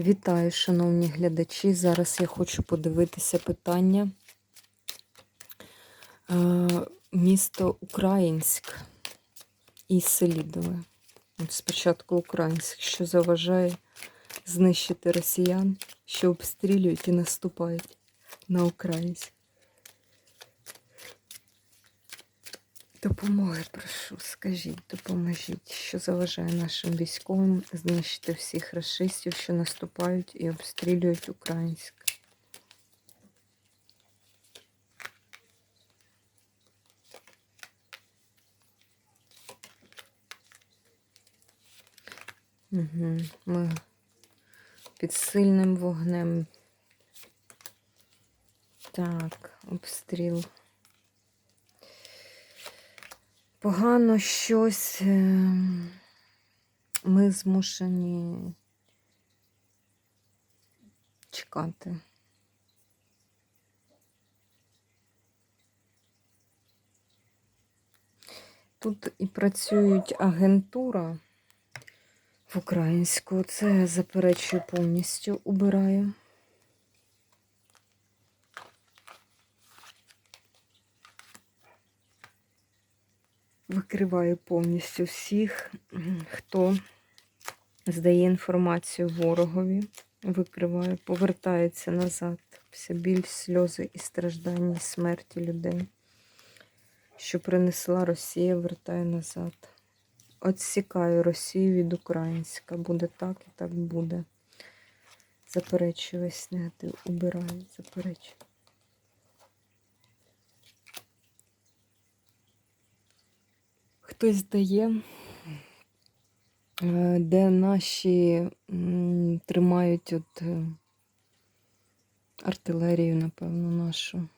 Вітаю, шановні глядачі. Зараз я хочу подивитися питання. Е, Місто Українськ і Селідове. От Спочатку Українськ, що заважає знищити росіян, що обстрілюють і наступають на Українськ. Допомоги прошу, скажіть, допоможіть, що заважає нашим військовим знищити всіх расистів, що наступають і обстрілюють Українськ. Угу. Ми під сильним вогнем. Так, обстріл. Погано щось. е, Ми змушені чекати. Тут і працюють агентура в українську. Це я заперечую повністю убираю. Викриваю повністю всіх, хто здає інформацію ворогові, викриваю, повертається назад. Вся біль, сльози і страждання, і смерті людей, що принесла Росія, вертаю назад. Отсікаю Росію від українська. Буде так і так буде. Заперечую весь негатив, убираю, заперечую. Хтось здає, е, де наші тримають от е, артилерію, напевно, нашу.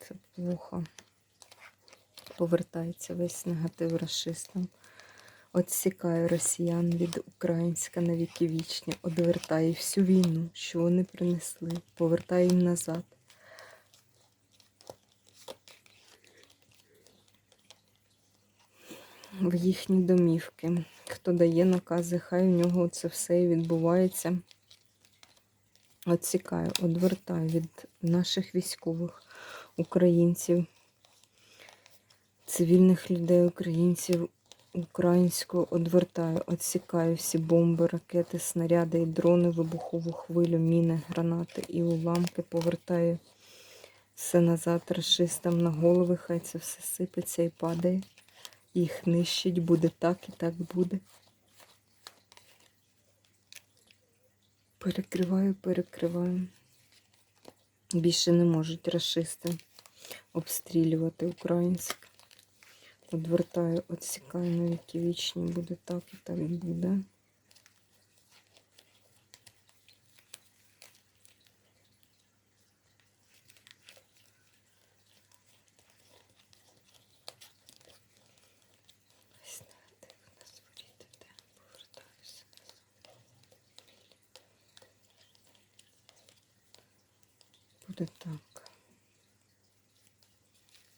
Це плохо. Повертається весь негатив расистам. Отсікає росіян від українська на віки вічні, одвертає всю війну, що вони принесли, повертає їм назад. В їхні домівки. Хто дає накази, хай у нього це все і відбувається. Отсікаю, одвертаю від наших військових, українців, цивільних людей, українців, українського одвертаю, отсікаю всі бомби, ракети, снаряди і дрони, вибухову хвилю, міни, гранати і уламки, повертаю все назад расистам на голови, хай це все сипеться і падає їх нищить, буде так і так буде. Перекриваю, перекриваю. Більше не можуть расисти обстрілювати українськ. Одвертаю, відсікаю на віки вічні, буде так і так буде. Ось негатив у нас воріт іде. Повертаюся Буде так.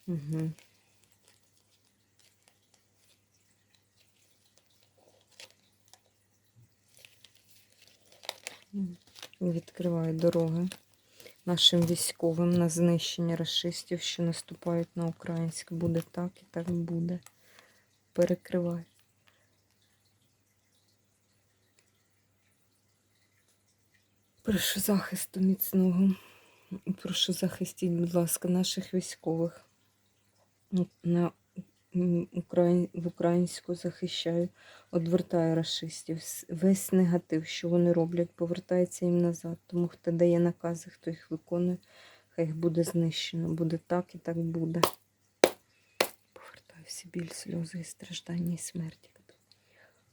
Угу. Відкриваю дороги нашим військовим на знищення расистів, що наступають на українське. Буде так і так буде. Перекривай. Прошу захисту міцного. Прошу захистіть, будь ласка, наших військових. На В українську захищаю, одвертаю расистів. Весь негатив, що вони роблять, повертається їм назад. Тому хто дає накази, хто їх виконує, хай їх буде знищено. Буде так і так буде. Повертаю всі біль, сльози і страждання і смерті.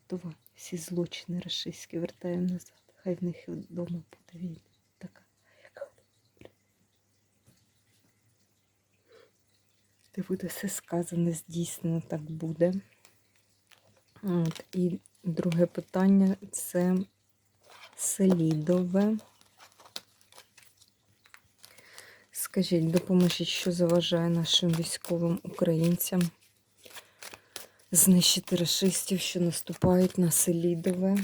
Готова. Всі злочини рашистські вертаю назад. Хай в них вдома буде війна. Де буде все сказане, здійснено, так буде. От. І друге питання це Селідове. Скажіть, допоможіть, що заважає нашим військовим українцям знищити расистів, що наступають на Селідове.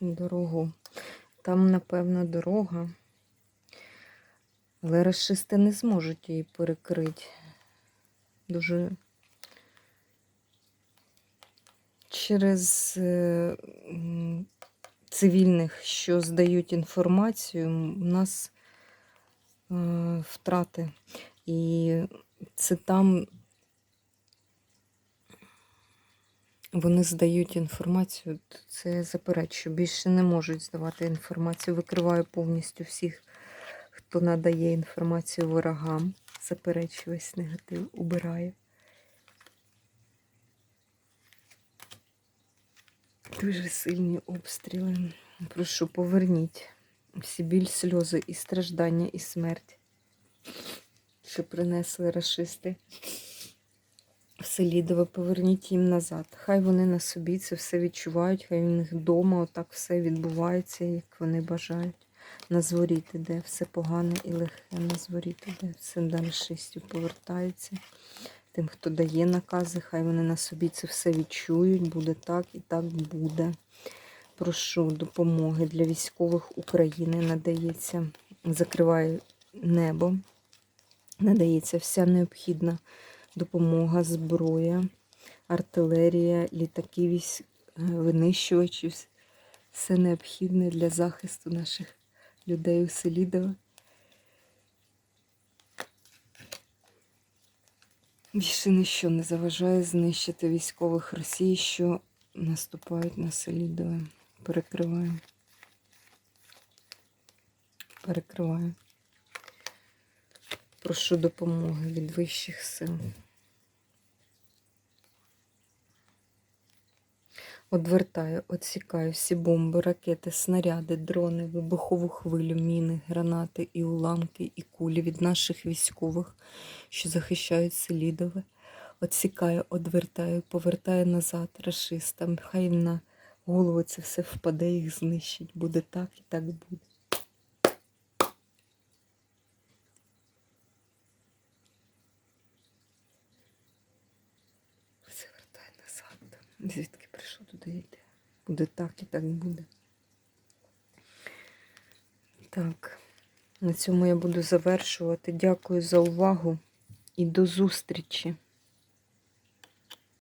Дорогу. Там, напевно, дорога. Але расисти не зможуть її перекрити. Дуже через е, цивільних, що здають інформацію, у нас е, втрати. І це там вони здають інформацію, це я заперечую. Більше не можуть здавати інформацію. Викриваю повністю всіх, хто надає інформацію ворогам. Заперечую весь негатив, убираю. Дуже сильні обстріли. Прошу, поверніть всі біль, сльози і страждання, і смерть, що принесли расисти в Селідове, поверніть їм назад. Хай вони на собі це все відчувають, хай у них вдома отак все відбувається, як вони бажають. На зворіт іде все погане і легке, на зворіт іде, все расистів повертається. Тим, хто дає накази, хай вони на собі це все відчують, буде так і так буде. Прошу допомоги для військових України надається, закриває небо, надається вся необхідна допомога, зброя, артилерія, літаки, військ, е, винищувачі, все необхідне для захисту наших людей у Селідове. Більше ніщо не заважає знищити військових Росії, що наступають на Селідове. Перекриваю. Перекриваю. Прошу допомоги від вищих сил. Одвертаю, отсікаю всі бомби, ракети, снаряди, дрони, вибухову хвилю, міни, гранати і уламки, і кулі від наших військових, що захищають Селідове. Отсікаю, одвертаю, повертаю назад рашистам. Хай на голову це все впаде, їх знищить. Буде так і так буде. Звідки прийшов. Буде так і так буде. Так, на цьому я буду завершувати. Дякую за увагу і до зустрічі!